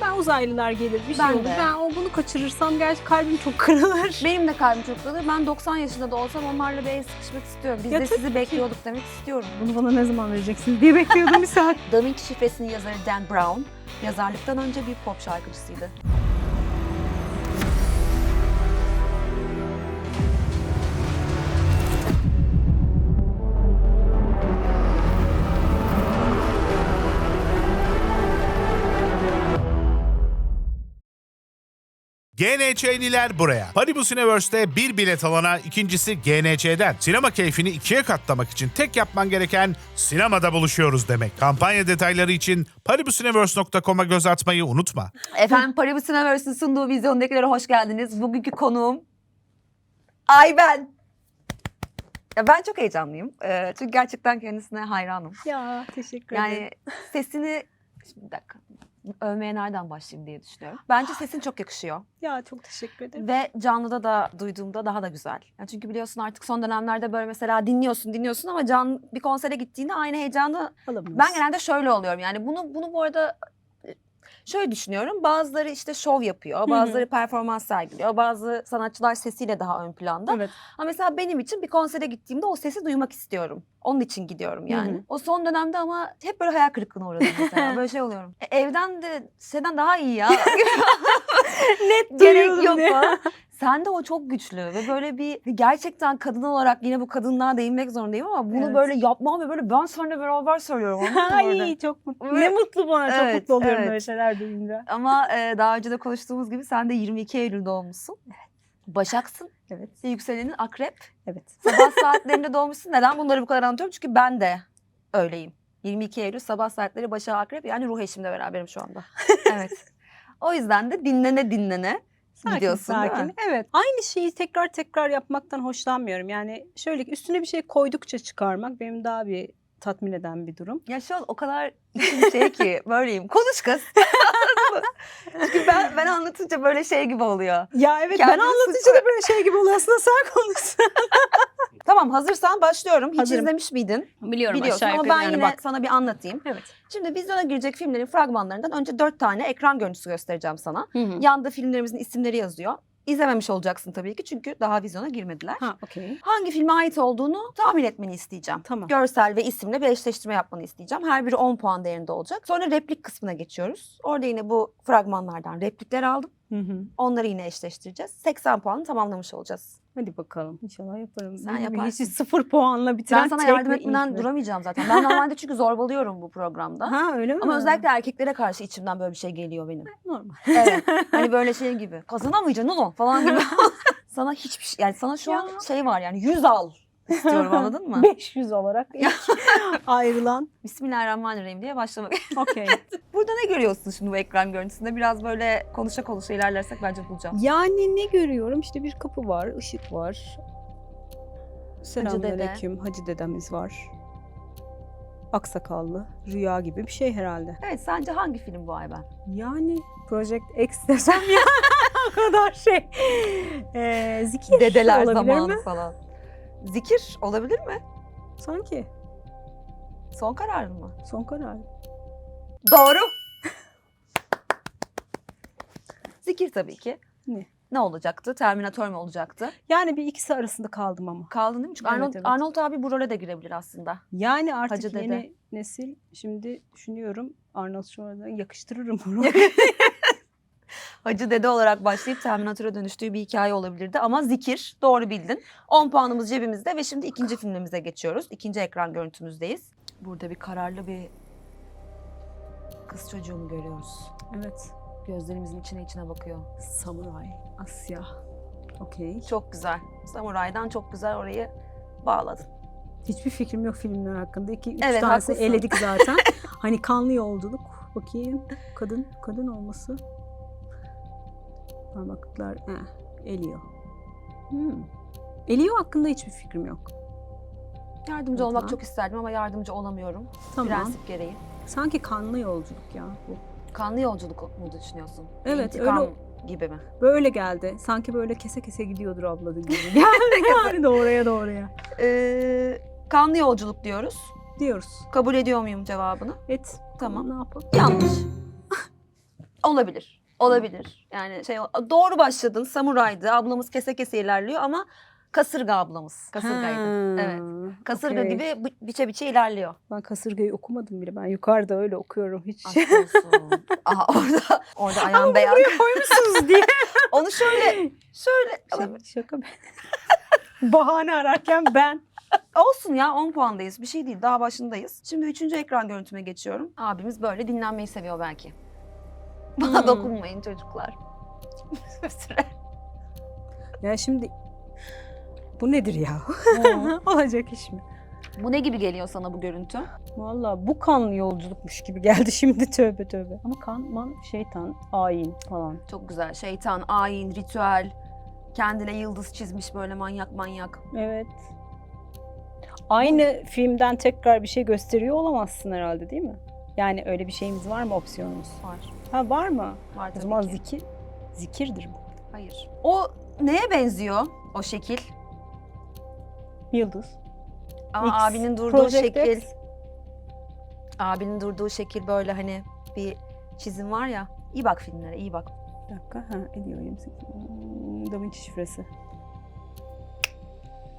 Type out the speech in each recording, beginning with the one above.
Ben uzaylılar gelir bir şey Ben olur. de. Ben o bunu kaçırırsam gerçi kalbim çok kırılır. Benim de kalbim çok kırılır. Ben 90 yaşında da olsam onlarla bir el sıkışmak istiyorum. Biz Ya de sizi ki. bekliyorduk demek istiyorum. Bunu bana ne zaman vereceksiniz diye bekliyordum bir saat. Da Vinci şifresinin yazarı Dan Brown, yazarlıktan önce bir pop şarkıcısıydı. GNÇ'liler buraya. Paribus Universe'de bir bilet alana ikincisi GNÇ'den. Sinema keyfini ikiye katlamak için tek yapman gereken sinemada buluşuyoruz demek. Kampanya detayları için paribusuniverse.com'a göz atmayı unutma. Efendim Paribus Universe'ın sunduğu vizyondakilere hoş geldiniz. Bugünkü konuğum Ayben. Ya ben çok heyecanlıyım. Ee, çünkü gerçekten kendisine hayranım. ya teşekkür ederim. Yani sesini... Şimdi bir dakika. Övmeye nereden başlayayım diye düşünüyorum. Bence sesin çok yakışıyor. Ya çok teşekkür ederim. Ve canlıda da duyduğumda daha da güzel. Yani çünkü biliyorsun artık son dönemlerde böyle mesela dinliyorsun dinliyorsun ama can bir konsere gittiğinde aynı heyecanı Alamıyoruz. ben genelde şöyle oluyorum. Yani bunu bunu bu arada e, şöyle düşünüyorum. Bazıları işte şov yapıyor, bazıları performans sergiliyor, bazı sanatçılar sesiyle daha ön planda. Evet. Ama mesela benim için bir konsere gittiğimde o sesi duymak istiyorum. Onun için gidiyorum yani. Hı hı. O son dönemde ama hep böyle hayal kırıklığına uğradım mesela. böyle şey oluyorum. E, evden de senden daha iyi ya. Net Gerek yok falan. Sende o çok güçlü ve böyle bir gerçekten kadın olarak yine bu kadınlığa değinmek zorundayım ama bunu Evet. böyle yapmam ve böyle ben seninle beraber söylüyorum. Ay çok mutlu. Ne mutlu bana. Çok Evet, mutlu oluyorum evet. böyle şeyler duyunca. Ama e, daha önce de konuştuğumuz gibi sen de 22 Eylül doğmuşsun. Başaksın. Evet. ve Yükselenin akrep. Evet. Sabah saatlerinde doğmuşsun. Neden bunları bu kadar anlatıyorum? Çünkü ben de öyleyim. 22 Eylül sabah saatleri Başak Akrep yani ruh eşimle beraberim şu anda. Evet. O yüzden de dinlene dinlene Sakin gidiyorsun değil sakin. mi? Evet. Aynı şeyi tekrar tekrar yapmaktan hoşlanmıyorum. Yani şöyle ki üstüne bir şey koydukça çıkarmak benim daha bir tatmin eden bir durum. Ya şu an o kadar şey ki böyleyim. Konuş kız. Çünkü ben, ben anlatınca böyle şey gibi oluyor. Ya evet ben Kendini anlatınca suçla- da böyle şey gibi oluyor. Aslında sen konuş. Tamam hazırsan başlıyorum. Hiç Hazırım. izlemiş miydin? Biliyorum Biliyorsun ama ben yine sana bir anlatayım. Evet. Şimdi vizyona girecek filmlerin fragmanlarından önce dört tane ekran görüntüsü göstereceğim sana. Hı. Yanda filmlerimizin isimleri yazıyor. İzlememiş olacaksın tabii ki çünkü daha vizyona girmediler. Ha okey. Hangi filme ait olduğunu tahmin etmeni isteyeceğim. Tamam. Görsel ve isimle bir eşleştirme yapmanı isteyeceğim. Her biri 10 puan değerinde olacak. Sonra replik kısmına geçiyoruz. Orada yine bu fragmanlardan replikler aldım. Hı hı. Onları yine eşleştireceğiz. 80 puanı tamamlamış olacağız. Hadi bakalım. İnşallah yaparım. Sen yaparsın. Hiç sıfır puanla bitiren Ben sana tek yardım etmeden ilk mi? duramayacağım zaten. Ben normalde çünkü zorbalıyorum bu programda. Ha öyle mi? Ama özellikle erkeklere karşı içimden böyle bir şey geliyor benim. normal. Evet. hani böyle şey gibi. Kazanamayacaksın oğlum falan gibi. sana hiçbir şey yani sana şu an şey var yani 100 al istiyorum anladın mı? 500 olarak ilk ayrılan. Bismillahirrahmanirrahim diye başlamak. Okey. Burada ne görüyorsun şimdi bu ekran görüntüsünde? Biraz böyle konuşa konuşa ilerlersek bence bulacağım. Yani ne görüyorum? İşte bir kapı var, ışık var. Selamünaleyküm. Hacı dedemiz var. Aksakallı, rüya gibi bir şey herhalde. Evet sence hangi film bu Ayben? Yani Project X desem ya o kadar şey. Ee, zikir Dedeler olabilir zamanı mi? falan. Zikir olabilir mi? Sanki. Son kararın mı? Son karar. Doğru. Zikir tabii ki. Ne? Ne olacaktı? Terminator mu olacaktı? Yani bir ikisi arasında kaldım ama. Kaldın değil mi? Çünkü Evet, Arnold, evet. Arnold abi bu role de girebilir aslında. Yani artık Hacı dede. yeni nesil şimdi düşünüyorum Arnold Schwarzenegger'a yakıştırırım bunu. Hacı dede olarak başlayıp Terminator'a dönüştüğü bir hikaye olabilirdi. Ama zikir doğru bildin. 10 puanımız cebimizde ve şimdi ikinci filmimize geçiyoruz. İkinci ekran görüntümüzdeyiz. Burada bir kararlı bir kız çocuğunu görüyoruz. evet. Gözlerimizin içine içine bakıyor. Samuray, Asya. Okey. Çok güzel. Samuray'dan çok güzel orayı bağladın. Hiçbir fikrim yok filmler hakkında. İki, üç Evet, tanesi haklısın. eledik zaten. hani kanlı yolculuk. Bakayım. Kadın, kadın olması. Parmaklıklar, eh, Elio. Hmm. Elio hakkında hiçbir fikrim yok. Yardımcı olmak Tamam. çok isterdim ama yardımcı olamıyorum. Tamam. Prensip gereği. Sanki kanlı yolculuk ya bu. Kanlı yolculuk mu düşünüyorsun? Evet, İntikam öyle- gibi mi? Böyle geldi. Sanki böyle kese kese gidiyordur abladı gibi. Yani doğruya doğruya. Ee, kanlı yolculuk diyoruz. Diyoruz. Kabul ediyor muyum cevabını? Et. Tamam. Ne yapalım? Yanlış. Olabilir. Olabilir. Yani şey doğru başladın. Samuraydı. Ablamız kese kese ilerliyor ama kasırga ablamız. Kasırgaydı. Ha, Evet. Kasırga okey. gibi bi- biçe biçe ilerliyor. Ben kasırgayı okumadım bile. Ben yukarıda öyle okuyorum hiç. Aşk olsun. Aha orada orada ayağım beyaz. koymuşsunuz diye. Onu şöyle şöyle Şaka, şaka ben. Bahane ararken ben. olsun ya 10 puandayız. Bir şey değil. Daha başındayız. Şimdi üçüncü ekran görüntüme geçiyorum. Abimiz böyle dinlenmeyi seviyor belki. Bana Hmm. dokunmayın çocuklar. Bir süre. Ya şimdi bu nedir ya? Olacak iş mi? Bu ne gibi geliyor sana bu görüntü? Valla bu kanlı yolculukmuş gibi geldi şimdi tövbe tövbe. Ama kan, man, şeytan, ayin falan. Çok güzel. Şeytan, ayin, ritüel. Kendine yıldız çizmiş böyle manyak manyak. Evet. Aynı filmden tekrar bir şey gösteriyor olamazsın herhalde değil mi? Yani öyle bir şeyimiz var mı opsiyonumuz? Var. Ha var mı? Var O tabii zaman ki. zikir, zikirdir bu. Hayır. O neye benziyor o şekil? Yıldız. Ama X, abinin durduğu Project şekil, X. abinin durduğu şekil böyle hani bir çizim var ya. İyi bak filmlere, iyi bak. Bir dakika. Ha, ediyor 28. Hmm, Da Vinci şifresi.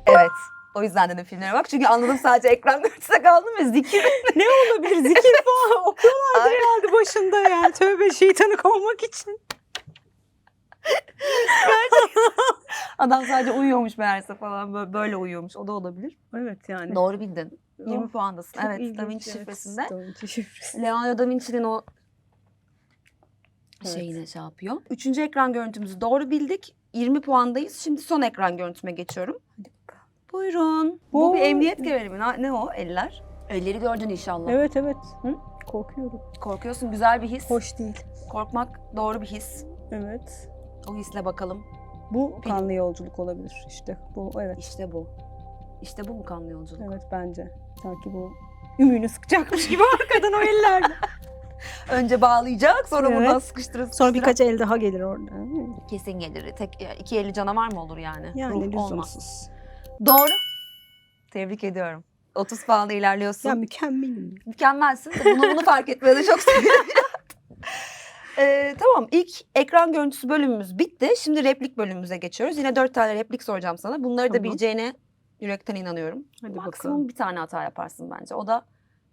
Evet. O yüzden dedim filmlere bak. Çünkü anladım sadece ekran görüntüsüne kaldım ve zikir. ne olabilir? Zikir falan okuyorlardır Ay. herhalde başında yani. Tövbe şeytanı kovmak için. Adam sadece uyuyormuş meğerse falan böyle, uyuyormuş. O da olabilir. Evet yani. Doğru bildin. 20 Oh, puandasın. evet, ilginç, Da Vinci evet. şifresinde. Da Vinci şifresi. Leonardo da Vinci'nin o Evet. şeyine şey yapıyor. Üçüncü ekran görüntümüzü doğru bildik. 20 puandayız. Şimdi son ekran görüntüme geçiyorum. Hadi. Buyurun. Bu bir Oo. emniyet kemeri mi? Ne- o? Eller. Elleri gördün inşallah. Evet evet. Hı? Korkuyorum. Korkuyorsun. Güzel bir his. Hoş değil. Korkmak doğru bir his. Evet. O hisle bakalım. Bu Peki. kanlı yolculuk olabilir işte. Bu evet. İşte bu. İşte bu mu kanlı yolculuk? Evet bence. Sanki bu ümüğünü sıkacakmış gibi arkadan o ellerle. Önce bağlayacak sonra Evet. buradan sıkıştırır Sonra sıkıştıra. birkaç el daha gelir orada. Kesin gelir. Tek, iki eli canavar mı olur yani? Yani Ruh olmaz. lüzumsuz. Doğru. Tebrik ediyorum. 30 puanla ilerliyorsun. Ya mükemmelim. Mükemmelsin. Bunu, bunu fark etmeye de çok sevindim. Ee, tamam ilk ekran görüntüsü bölümümüz bitti. Şimdi replik bölümümüze geçiyoruz. Yine dört tane replik soracağım sana. Bunları da Tamam. bileceğine yürekten inanıyorum. Hadi Maksimum bakalım. bir tane hata yaparsın bence. O da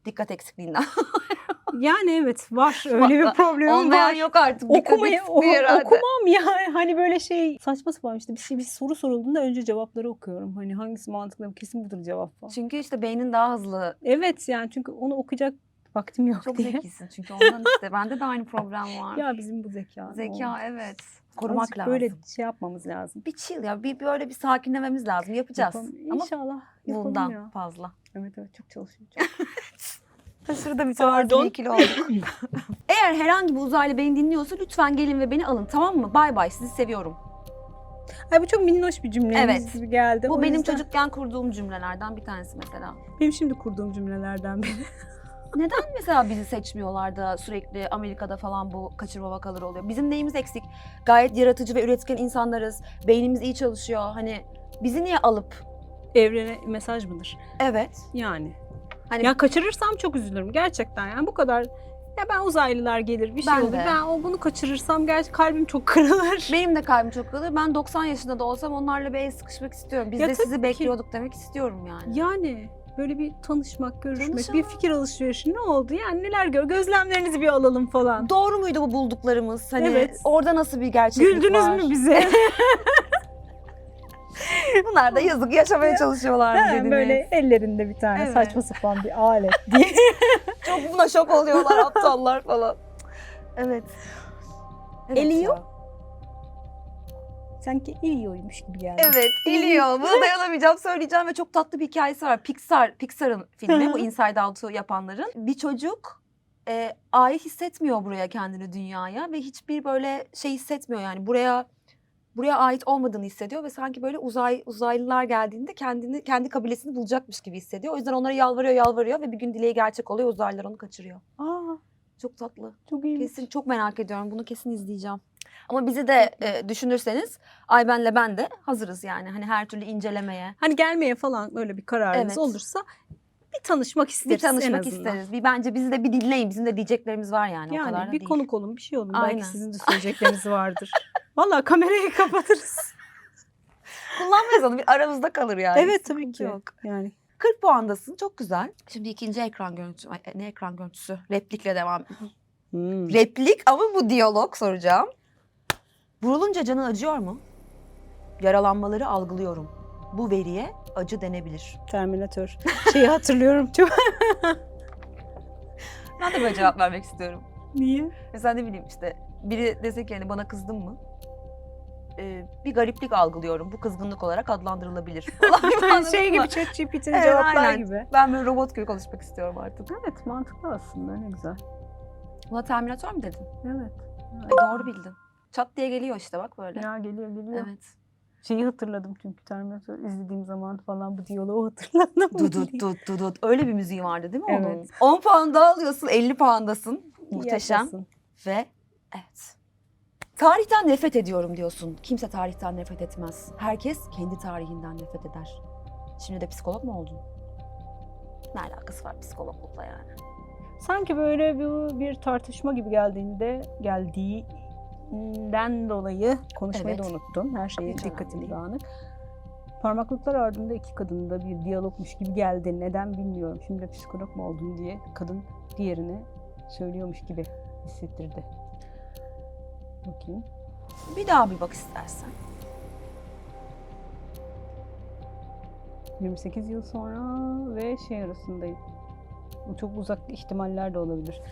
dikkat eksikliğinden. Yani evet var öyle bir problemim Olmayan var. yok artık. Okumayı o- okumam ya hani böyle şey saçma sapan işte bir şey bir soru sorulduğunda önce cevapları okuyorum. Hani hangisi mantıklı kesin budur cevap falan. Çünkü işte beynin daha hızlı. Evet yani çünkü onu okuyacak vaktim yok Çok diye. zekisin çünkü ondan işte. Bende de aynı problem var. Ya bizim bu zeka. Zeka evet. Korumak Azıcık lazım. Böyle şey yapmamız lazım. Bir chill ya. Bir böyle bir sakinlememiz lazım. Yapacağız. Yapalım. Ama İnşallah yapalım bundan ya. fazla. Evet evet çok çalışıyorum. Şurada bir Pardon. ikili olduk. Eğer herhangi bir uzaylı beni dinliyorsa lütfen gelin ve beni alın tamam mı? Bay bay sizi seviyorum. Ay bu çok minnoş bir cümlemiz Evet. gibi geldi. Bu O benim yüzden- çocukken kurduğum cümlelerden bir tanesi mesela. Benim şimdi kurduğum cümlelerden biri. Neden mesela bizi seçmiyorlar da sürekli Amerika'da falan bu kaçırma vakaları oluyor? Bizim neyimiz eksik? Gayet yaratıcı ve üretken insanlarız. Beynimiz iyi çalışıyor. Hani bizi niye alıp Evrene mesaj mıdır? evet Yani. Hani Ya kaçırırsam çok üzülürüm gerçekten yani bu kadar. Ya ben uzaylılar gelir bir şey Ben olur. de. Ben o bunu kaçırırsam gerçi kalbim çok kırılır. benim de kalbim çok kırılır. Ben 90 yaşında da olsam onlarla bir el sıkışmak istiyorum. Biz Ya de sizi ki. bekliyorduk demek istiyorum yani. Yani böyle bir tanışmak, görüşmek, Tanışalım. bir fikir alışverişi ne oldu? Yani neler gör, gözlemlerinizi bir alalım falan. Doğru muydu bu bulduklarımız? Hani Evet. orada nasıl bir gerçeklik Güldünüz var? mü bize? Bunlar da yazık yaşamaya çalışıyorlar Ha, dediniz. böyle ellerinde bir tane Evet. saçma sapan bir alet diye. Çok buna şok oluyorlar aptallar falan. Evet. evet Eliyor. ya. Sanki iliyormuş gibi geldi. Evet, geliyor. Buna dayanamayacağım, söyleyeceğim ve çok tatlı bir hikayesi var. Pixar, Pixar'ın filmi, bu Inside Out'u yapanların. Bir çocuk e, ait hissetmiyor buraya kendini dünyaya ve hiçbir böyle şey hissetmiyor yani buraya buraya ait olmadığını hissediyor ve sanki böyle uzay uzaylılar geldiğinde kendini kendi kabilesini bulacakmış gibi hissediyor. O yüzden onlara yalvarıyor, yalvarıyor ve bir gün dileği gerçek oluyor. Uzaylılar onu kaçırıyor. Aa, Çok tatlı. çok iyi. Kesin çok merak ediyorum. Bunu kesin izleyeceğim. Ama bizi de e, düşünürseniz Ayben'le ben de hazırız yani. Hani her türlü incelemeye. Hani gelmeye falan böyle bir kararınız Evet. olursa bir tanışmak isteriz Bir en tanışmak azından. isteriz. Bir bence bizi de bir dinleyin. Bizim de diyeceklerimiz var yani. o Yani kadar da bir değil. konuk olun bir şey olun. Aynen. Belki sizin de söyleyecekleriniz vardır. Vallahi kamerayı kapatırız. Kullanmayız onu. Bir aramızda kalır yani. evet tabii ki. Yok. Yani 40 puandasın. Çok güzel. Şimdi ikinci ekran görüntüsü. Ay, ne ekran görüntüsü? Replikle devam. hmm. Replik ama bu diyalog soracağım. Vurulunca canın acıyor mu? Yaralanmaları algılıyorum. Bu veriye acı denebilir. Terminator. Şeyi hatırlıyorum çok. Ben de böyle cevap vermek istiyorum. Niye? Mesela ne bileyim işte biri dese ki hani bana kızdın mı? Ee, bir gariplik algılıyorum. Bu kızgınlık olarak adlandırılabilir. Şey gibi ChatGPT'nin Evet, cevaplar aynen. gibi. Ben böyle robot gibi konuşmak istiyorum artık. Evet mantıklı aslında ne güzel. Buna Terminator mu dedin? Evet. Ay, doğru bildin. Çat diye geliyor işte bak böyle. Ya geliyor geliyor. Evet. Şeyi hatırladım çünkü Terminator izlediğim zaman falan bu diyaloğu hatırladım. Dudut dut dudut. Öyle bir müziği vardı değil mi onun? Evet. 10 puan daha alıyorsun, 50 puandasın. Muhteşem. Yaşasın. Ve evet. Tarihten nefret ediyorum diyorsun. Kimse tarihten nefret etmez. Herkes kendi tarihinden nefret eder. Şimdi de psikolog mu oldun? Ne alakası var psikologlukla yani? Sanki böyle bir, bir tartışma gibi geldiğinde geldiğinden dolayı konuşmayı da Evet. unuttum. Her şeye Hiç önemli dikkatim değil. dağınık. Parmaklıklar ardında iki kadında bir diyalogmuş gibi geldi. Neden bilmiyorum. Şimdi de psikolog mu oldun diye kadın diğerine söylüyormuş gibi hissettirdi. Bakayım. Bir daha bir bak istersen. 28 yıl sonra ve şey arasındayım. Bu çok uzak ihtimaller de olabilir.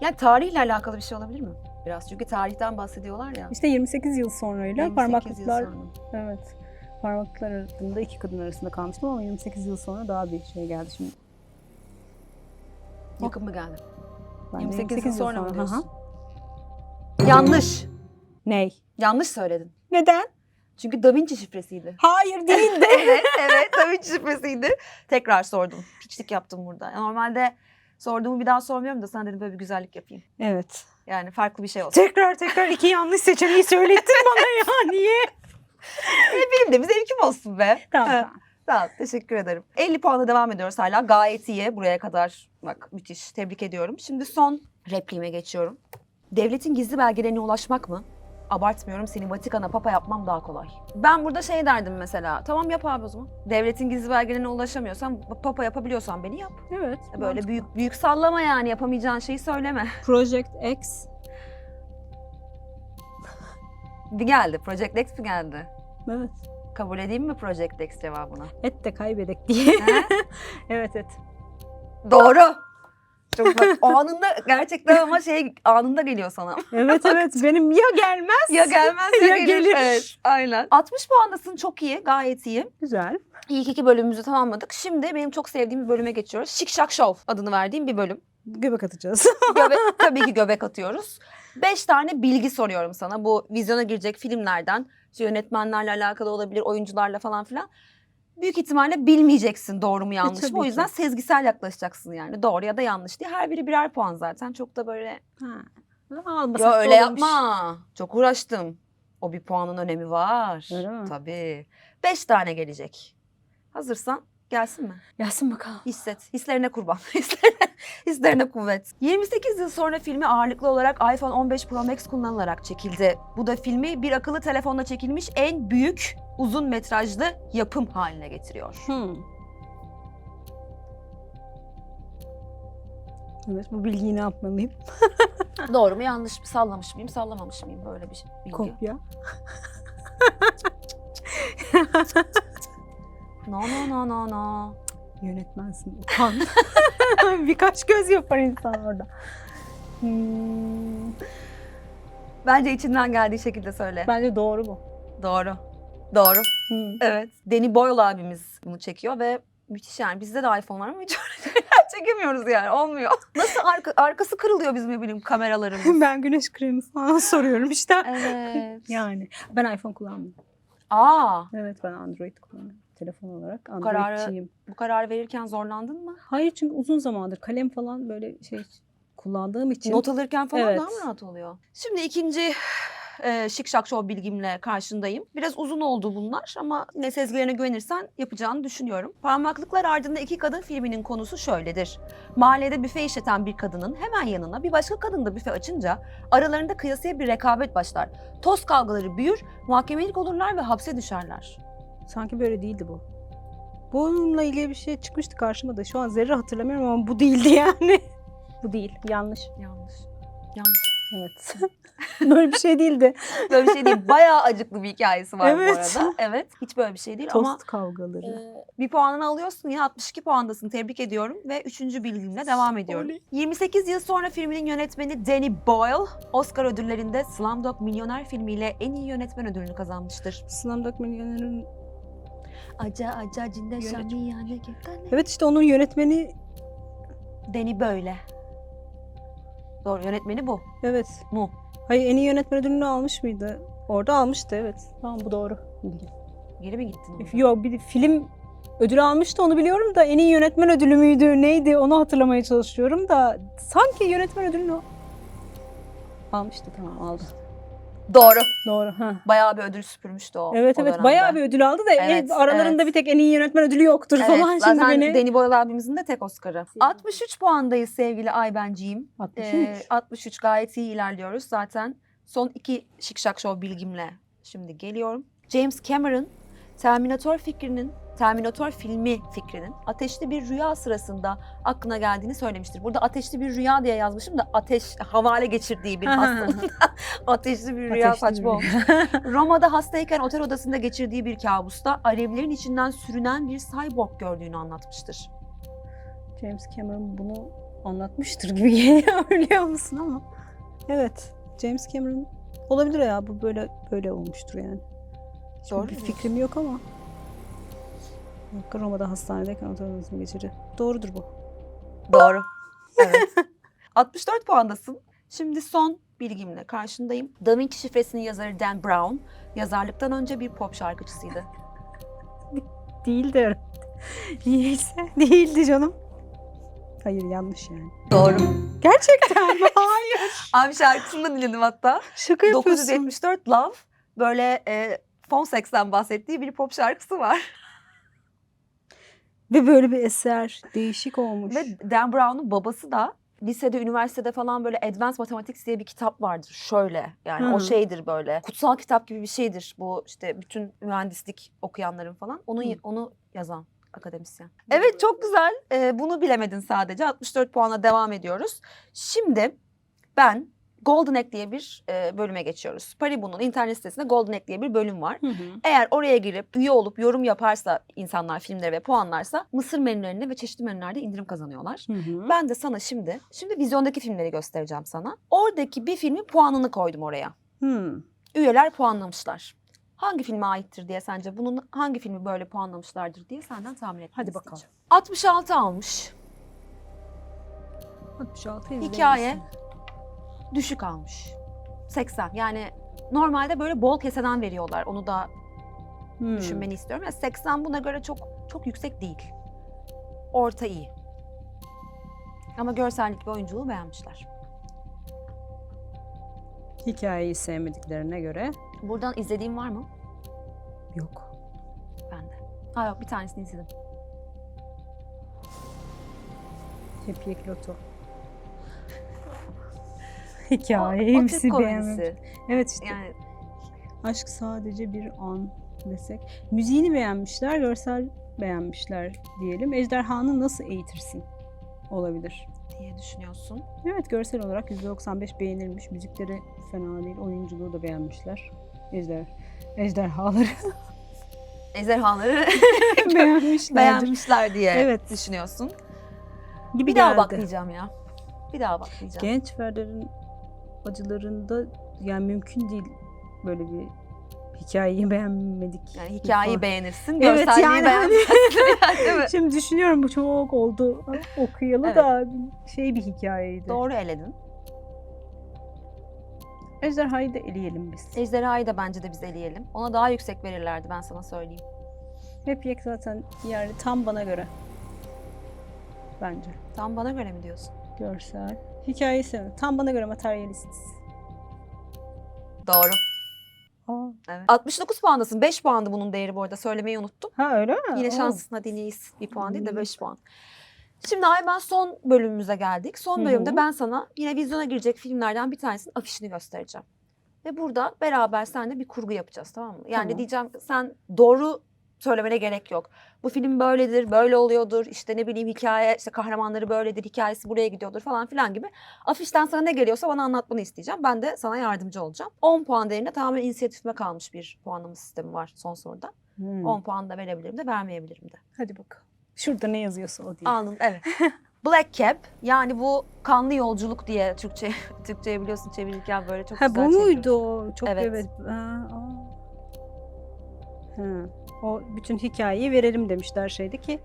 Yani tarihle alakalı bir şey olabilir mi? Biraz çünkü tarihten bahsediyorlar ya. İşte 28 yıl sonrayla 28 yıl parmaklıklar sonra. Evet. Parmaklıklar arasında iki kadın arasında kalmıştım ama 28 yıl sonra daha bir şey geldi şimdi. Yakın mı geldi? Ben de 28, yıl sonra mı diyorsun? Yanlış. Ney? Yanlış söyledin. Neden? Çünkü Da Vinci şifresiydi. Hayır değildi. evet, evet. Da Vinci şifresiydi. Tekrar sordum. Piçlik yaptım burada. Normalde sorduğumu bir daha sormuyorum da sen dedim böyle bir güzellik yapayım. evet. Yani farklı bir şey olsun. Tekrar tekrar iki yanlış seçeneği söylettin bana ya. Niye? Benim de bir zevkim olsun be. Tamam. Ha, tamam. Teşekkür ederim. 50 puanla devam ediyoruz hala. Gayet iyi. Buraya kadar bak müthiş. Tebrik ediyorum. Şimdi son repliğime geçiyorum. Devletin gizli belgelerine ulaşmak mı? Abartmıyorum seni Vatikan'a papa yapmam daha kolay. Ben burada şey derdim mesela. Tamam yap abi o zaman. Devletin gizli belgelerine ulaşamıyorsan papa yapabiliyorsan beni yap. Evet. Böyle mantıklı. büyük büyük sallama yani yapamayacağın şeyi söyleme. Project X. Bir geldi. Project X mi geldi? Evet. Kabul edeyim mi Project X cevabını? Et de kaybedek diye. Evet et. Doğru. Çok anında gerçekten ama şey anında geliyor sana. Evet evet benim ya gelmez. Ya gelmez ya, Ya gelir. gelir. Evet, aynen. 60 puandasın çok iyi, gayet iyi. Güzel. İlk iki bölümümüzü tamamladık. Şimdi benim çok sevdiğim bir bölüme geçiyoruz. Şık Şak Show adını verdiğim bir bölüm. Göbek atacağız. Göbek, tabii ki göbek atıyoruz. Beş tane bilgi soruyorum sana. Bu vizyona girecek filmlerden. İşte yönetmenlerle alakalı olabilir, oyuncularla falan filan. Büyük ihtimalle bilmeyeceksin doğru mu yanlış mı. O yüzden ki. sezgisel yaklaşacaksın yani. Doğru ya da yanlış diye. Her biri birer puan zaten. Çok da böyle ha. Almasak Ya öyle olurmuş. yapma. Çok uğraştım. O bir puanın önemi var. Öyle mi? Tabii. Beş tane gelecek. Hazırsan gelsin mi? Gelsin bakalım. Hisset. Hislerine kurban. Hislerine, hislerine kuvvet. 28 yıl sonra filmi ağırlıklı olarak iPhone 15 Pro Max kullanılarak çekildi. Bu da filmi bir akıllı telefonla çekilmiş en büyük uzun metrajlı yapım haline getiriyor. Hmm. Evet bu bilgiyi ne yapmalıyım? Doğru mu yanlış mı sallamış mıyım sallamamış mıyım böyle bir bilgi. Kopya. No no no no no. Yönetmensin. Utan. Birkaç göz yapar insan orada. Hmm, Bence içinden geldiği şekilde söyle. bence doğru bu. Doğru. Doğru. Hmm. Evet. Danny Boyle abimiz bunu çekiyor ve müthiş yani. Bizde de iPhone var ama hiç öyle şeyler çekemiyoruz yani. Olmuyor. Nasıl arka, arkası kırılıyor bizim ne bileyim kameralarımız. ben güneş kremi falan soruyorum işte. evet. Yani ben iPhone kullanmıyorum. Aa, Evet ben Android kullanıyorum. Telefon olarak kararı- Androidçiyim. bu karar verirken zorlandın mı? Hayır çünkü uzun zamandır kalem falan böyle şey kullandığım için. Not alırken falan Evet. daha mı rahat oluyor? Şimdi ikinci e, şık şak şov bilgimle karşındayım. Biraz uzun oldu bunlar ama ne sezgilerine güvenirsen yapacağını düşünüyorum. Parmaklıklar ardında iki kadın filminin konusu şöyledir. Mahallede büfe işleten bir kadının hemen yanına bir başka kadın da büfe açınca aralarında kıyasıya bir rekabet başlar. Toz kavgaları büyür, mahkemelik olurlar ve hapse düşerler. Sanki böyle değildi bu. Bununla ilgili bir şey çıkmıştı karşıma da. Şu an zerre hatırlamıyorum ama bu değildi yani. bu değil. Yanlış. Yanlış. Yanlış. Evet. böyle bir şey değildi. Böyle bir şey değil. Bayağı acıklı bir hikayesi var Evet. bu arada. Evet. Hiç böyle bir şey değil Tost ama kavgaları. Ee, bir puanını alıyorsun ya 62 puandasın tebrik ediyorum ve üçüncü bilgimle devam ediyorum. Oley. 28 yıl sonra filminin yönetmeni Danny Boyle Oscar ödüllerinde Slumdog Millionaire filmiyle en iyi yönetmen ödülünü kazanmıştır. Slumdog Millionaire'ın... Aca aca cinde Yönet- şami yani getane. Evet işte onun yönetmeni... Danny böyle. Doğru yönetmeni bu. Evet. Mu. Hayır en iyi yönetmen ödülünü almış mıydı? Orada almıştı evet. Tamam bu doğru. Bilgi. Geri mi gittin? orada? Yok bir film ödülü almıştı onu biliyorum da en iyi yönetmen ödülü müydü neydi onu hatırlamaya çalışıyorum da sanki yönetmen ödülünü o- almıştı tamam aldı. Doğru. Doğru. Ha. Bayağı bir ödül süpürmüştü o. Evet o evet dönemde. bayağı bir ödül aldı da Evet, en- aralarında evet. bir tek en iyi yönetmen ödülü yoktur Evet, falan şimdi beni. Danny Boyle abimizin de tek Oscar'ı. 63 puandayız sevgili Aybenciğim. 63. Ee, 63 gayet iyi ilerliyoruz zaten. Son iki Şık Şak Show bilgimle şimdi geliyorum. James Cameron Terminator fikrinin Terminator filmi fikrinin ateşli bir rüya sırasında aklına geldiğini söylemiştir. Burada ateşli bir rüya diye yazmışım da ateş havale geçirdiği bir hastanın ateşli bir rüya Ateşli saçma olmuş. Roma'da hastayken otel odasında geçirdiği bir kabusta alevlerin içinden sürünen bir cyborg gördüğünü anlatmıştır. James Cameron bunu anlatmıştır gibi geliyor biliyor musun ama. Evet. James Cameron olabilir ya bu böyle böyle olmuştur yani. Şimdi Doğru bir fikrim yok ama. Roma'da hastanedeyken otomobilini geçirdi. Doğrudur bu. Doğru. Evet. 64 puandasın. Şimdi son bilgimle karşındayım. Da Vinci şifresinin yazarı Dan Brown, yazarlıktan önce bir pop şarkıcısıydı. Değildi. Niyeyse değildi canım. Hayır yanlış yani. Doğru. Gerçekten mi? Hayır. Abi şarkısını da dinledim hatta. Şaka yapıyorsun. 974 Love, böyle e, Fon Sex'ten bahsettiği bir pop şarkısı var. Ve böyle bir eser. Değişik olmuş. Ve Dan Brown'un babası da lisede, üniversitede falan böyle Advanced Mathematics diye bir kitap vardır. Şöyle yani o Hı. şeydir böyle. Kutsal kitap gibi bir şeydir bu işte bütün mühendislik okuyanların falan. Onu Hı. onu yazan akademisyen. Evet çok güzel. Ee, bunu bilemedin sadece. 64 puana devam ediyoruz. Şimdi ben Golden Egg diye bir e, bölüme geçiyoruz. Paribu'nun internet sitesinde Golden Egg diye bir bölüm var. Hı hı. Eğer oraya girip üye olup yorum yaparsa insanlar filmlere ve puanlarsa mısır menülerinde ve çeşitli menülerde indirim kazanıyorlar. Hı hı. Ben de sana şimdi, şimdi vizyondaki filmleri göstereceğim sana. Oradaki bir filmin puanını koydum oraya. Hı. Üyeler puanlamışlar. Hangi filme aittir diye sence bunun hangi filmi böyle puanlamışlardır diye senden tahmin etmeni Hadi bakalım. isteyeceğim. 66 almış. 66 Hikaye. Düşük almış. 80. Yani normalde böyle bol keseden veriyorlar. Onu da Hmm. düşünmeni istiyorum. Yani 80 buna göre çok çok yüksek değil. Orta iyi. Ama görsellik ve oyunculuğu beğenmişler. Hikayeyi sevmediklerine göre Buradan izlediğin var mı? yok. Ben de. Ha yok bir tanesini izledim. Happy Loto. O, Hikaye o hepsi Türk beğenmemiş. komedisi. Evet işte Yani aşk sadece bir an desek. Müziğini beğenmişler, görsel beğenmişler diyelim. Ejderhanı nasıl eğitirsin? Olabilir. diye düşünüyorsun. Evet görsel olarak %95 beğenilmiş. Müzikleri fena değil. Oyunculuğu da beğenmişler. Ejder, ejderhaları Ejderhaları beğenmişler. beğenmişler diye Evet. düşünüyorsun. Gibi Bir daha geldi. bakmayacağım ya. Bir daha bakmayacağım. Genç Ferder'in acılarında yani mümkün değil böyle bir hikayeyi beğenmedik. Yani hikayeyi beğenirsin, Evet, görselliği yani hani- beğenmezsin. yani, mi? Şimdi düşünüyorum bu çok oldu okuyalı Evet. da şey bir hikayeydi. Doğru eledin. Ejderhayı da eleyelim biz. Ejderhayı da bence de biz eleyelim. Ona daha yüksek verirlerdi ben sana söyleyeyim. Hep yek zaten yani tam bana göre. Bence. Tam bana göre mi diyorsun? Görsel. Hikayeyi seviyorum. Tam bana göre materyalist. Doğru. Evet. 69 puandasın. 5 puandı bunun değeri bu arada. Söylemeyi unuttum. Ha öyle mi? Yine Oo. şanslısın hadi iyiyiz. Bir puan değil de Hmm. 5 puan. Şimdi Ayben son bölümümüze geldik. Son bölümde ben sana yine vizyona girecek filmlerden bir tanesinin afişini göstereceğim. Ve burada beraber seninle bir kurgu yapacağız tamam mı? Yani Tamam. diyeceğim sen doğru söylemene gerek yok. Bu film böyledir, böyle oluyordur. İşte ne bileyim hikaye, işte kahramanları böyledir, hikayesi buraya gidiyordur falan filan gibi. Afişten sana ne geliyorsa bana anlatmanı isteyeceğim. Ben de sana yardımcı olacağım. 10 puan değerinde tamamen inisiyatifime kalmış bir puanlama sistemi var son soruda. Hmm. 10 puan da verebilirim de vermeyebilirim de. Hadi bakalım. Şurada ne yazıyorsa o değil. Anladım evet. Black Cab yani bu kanlı yolculuk diye Türkçe Türkçe'ye biliyorsun çevirirken böyle çok Ha güzel bu muydu o? Çok Evet. evet. Ha, aa. Ha, O bütün hikayeyi verelim demişler şeydi ki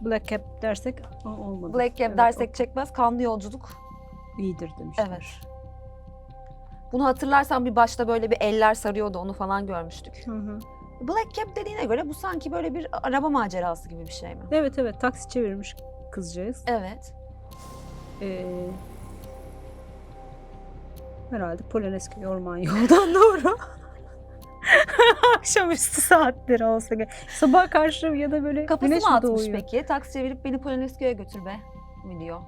Black Cap dersek o olmadı. Black Cab Evet, dersek çekmez kanlı yolculuk. o iyidir demişler. Evet. Bunu hatırlarsan bir başta böyle bir eller sarıyordu onu falan görmüştük. Hı hı. Black Cab dediğine göre bu sanki böyle bir araba macerası gibi bir şey mi? Evet evet taksi çevirmiş kızcağız. Evet. Ee, herhalde Polonezköy orman yoldan doğru. Akşamüstü saatleri olsa gerek. Sabah karşı ya da böyle Kafası güneş mı atmış doğuyor? peki? Taksi çevirip beni Polonezköy'e götür be mi diyor.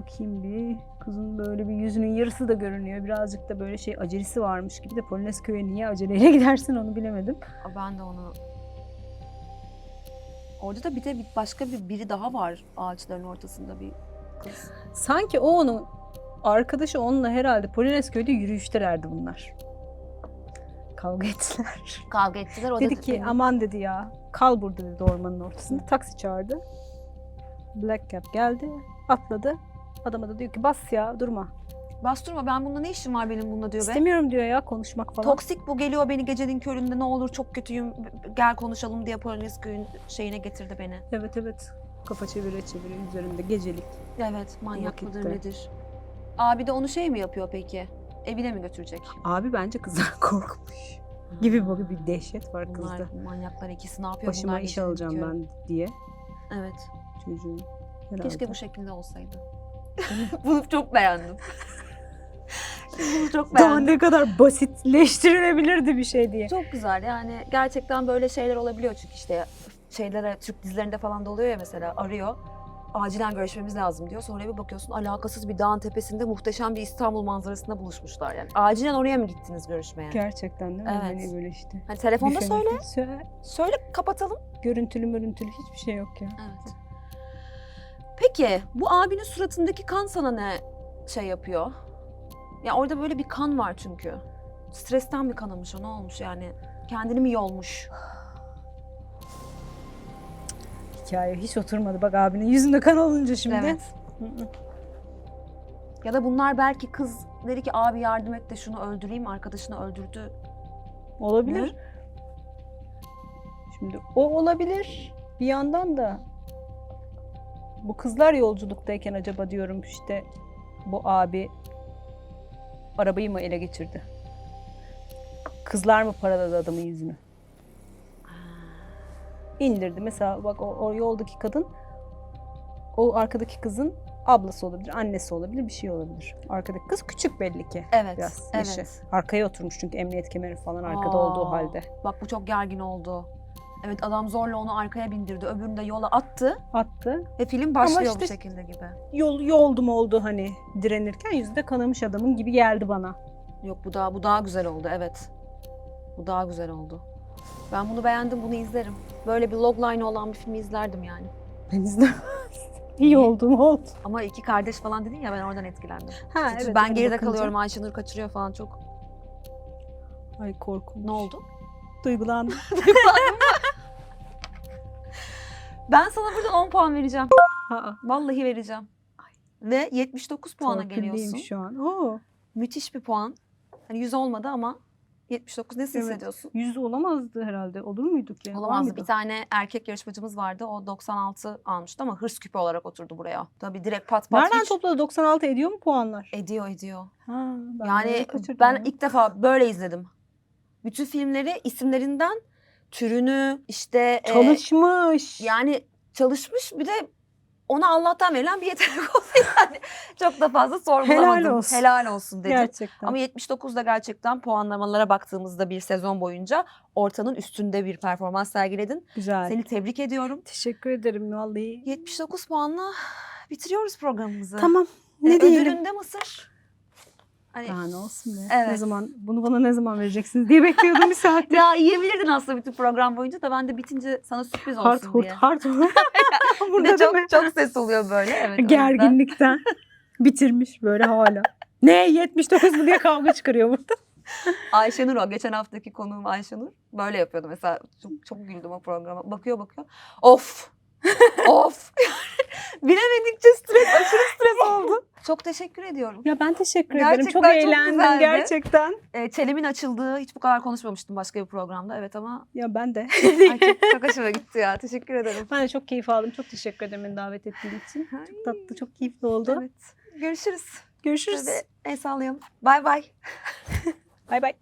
Bakayım bir. Kızın böyle bir yüzünün yarısı da görünüyor. Birazcık da böyle şey acelesi varmış gibi de Polonezköy'e niye aceleyle gidersin onu bilemedim. Aa, Ben de onu... Orada da bir de bir başka bir biri daha var ağaçların ortasında bir kız. Sanki o onu arkadaşı onunla herhalde Polonezköy'de yürüyüştelerdi bunlar. Kavga ettiler. Kavga ettiler. O dedi da ki aman dedi ya kal burada dedi ormanın ortasında. Taksi çağırdı. Black Cap geldi atladı. Adama da diyor ki bas ya durma. Bastırma ben bununla ne işim var benim bununla diyor be. İstemiyorum diyor ya konuşmak falan. Toksik bu geliyor beni gecenin köründe ne olur çok kötüyüm gel konuşalım diye Polonezköy'ün şeyine getirdi beni. Evet evet. Kafa çevire çevire üzerinde gecelik. Evet manyak mıdır nedir? Abi de onu şey mi yapıyor peki? Evine mi götürecek? Abi bence kızdan korkmuş. Gibi böyle bir dehşet var Bunlar kızda. manyaklar ikisi ne yapıyor Başıma bunlar iş alacağım körü? ben diye Evet. çocuğun. Herhalde. Keşke bu şekilde olsaydı. Bunu çok beğendim. Bunu çok Daha beğendim. ne kadar basitleştirilebilirdi bir şey diye. Çok güzel yani gerçekten böyle şeyler olabiliyor çünkü işte şeylere Türk dizilerinde falan da oluyor ya mesela arıyor. Acilen görüşmemiz lazım diyor. Sonra bir bakıyorsun alakasız bir dağın tepesinde muhteşem bir İstanbul manzarasında buluşmuşlar yani. Acilen oraya mı gittiniz görüşmeye? Gerçekten değil mi? Evet. Hani böyle işte. Hani telefonda söyle. Söyle. Söyle kapatalım. Görüntülü mörüntülü hiçbir şey yok ya. Evet. Peki bu abinin suratındaki kan sana ne şey yapıyor? Ya orada böyle bir kan var çünkü. Stresten mi kanamış o ne olmuş yani? Kendini mi yolmuş? Hikaye hiç oturmadı. Bak abinin yüzünde kan olunca şimdi. Evet. Hı hı. Ya da bunlar belki kız dedi ki abi yardım et de şunu öldüreyim arkadaşını öldürdü. Olabilir. Şimdi o olabilir. Bir yandan da bu kızlar yolculuktayken acaba diyorum işte bu abi arabayı mı ele geçirdi? Kızlar mı paraladı adamın yüzünü? İndirdi. Mesela bak o, o yoldaki kadın o arkadaki kızın ablası olabilir, annesi olabilir, bir şey olabilir. Arkadaki kız küçük belli ki. Evet. Biraz evet. yaşı. Arkaya oturmuş çünkü emniyet kemeri falan arkada Aa. olduğu halde. Bak bu çok gergin oldu. Evet adam zorla onu arkaya bindirdi. Öbürünü de yola attı Attı. ve film başlıyor işte- bu şekilde gibi. yol yoldum oldu hani direnirken yüzü de kanamış adamın gibi geldi bana. Yok bu daha bu daha güzel oldu evet. Bu daha güzel oldu. Ben bunu beğendim bunu izlerim. Böyle bir logline olan bir filmi izlerdim yani. Ben izlemez. İyi oldum oldu. Ama iki kardeş falan dedin ya ben oradan etkilendim. Ha, Çünkü ben öyle geride bakınca- kalıyorum Ayşe Nur kaçırıyor falan çok. Ay korkunç. Ne oldu? Duygulandım. Ben sana buradan 10 puan vereceğim. Ha, Vallahi vereceğim. Ve 79 puana torpilliyim geliyorsun. şu an. Oo, Müthiş bir puan. Hani 100 olmadı ama 79 nasıl Evet. hissediyorsun? yüz olamazdı herhalde. Olur muyduk ya? Olamazdı. mıydı? Bir tane erkek yarışmacımız vardı. O 96 almıştı ama hırs küpü olarak oturdu buraya. Tabii direkt pat pat Nereden hiç- topladı? 96 ediyor mu puanlar? Ediyor ediyor. Ha, ben yani ben ya. ilk defa böyle izledim. Bütün filmleri isimlerinden türünü işte e, Çalışmış. yani çalışmış bir de ona Allah'tan verilen bir yetenek oldu yani. Çok da fazla sorgulamadım. Helal olsun. Helal olsun dedim. Gerçekten. Ama 79'da gerçekten puanlamalara baktığımızda bir sezon boyunca ortanın üstünde bir performans sergiledin. Güzel. Seni tebrik ediyorum. Teşekkür ederim vallahi. 79 puanla bitiriyoruz programımızı. Tamam. Ee, Ne diyelim? Ödülünde mısır. Hani Daha ne olsun be. Evet. Ne zaman bunu bana ne zaman vereceksiniz diye bekliyordum bir saattir. ya yiyebilirdin aslında bütün program boyunca da ben de bitince sana sürpriz olsun hard diye. hard hurt. Bir Burada çok mi? çok ses oluyor böyle. Evet. Gerginlikten. Bitirmiş böyle hala. Ne 79 mu diye kavga çıkarıyor burada. Ayşenur o. Geçen haftaki konuğum Ayşenur. Böyle yapıyordu mesela. Çok, çok güldüm o programa. Bakıyor bakıyor. Of. of. Bilemedikçe stres, aşırı stres oldu. Çok teşekkür ediyorum. Ya ben teşekkür ederim. Gerçekten Çok çok eğlendim güzeldi. gerçekten. Ee, çelimin açıldığı hiç bu kadar konuşmamıştım başka bir programda. Evet ama Ya ben de. ay çok, çok hoşuma gitti ya. Teşekkür ederim. ben de çok keyif aldım. Çok teşekkür ederim beni davet ettiğin için. Çok tatlı, çok keyifli oldu. Evet. Görüşürüz. Görüşürüz. Şöyle el sallayalım. Bay bay. Bay bay.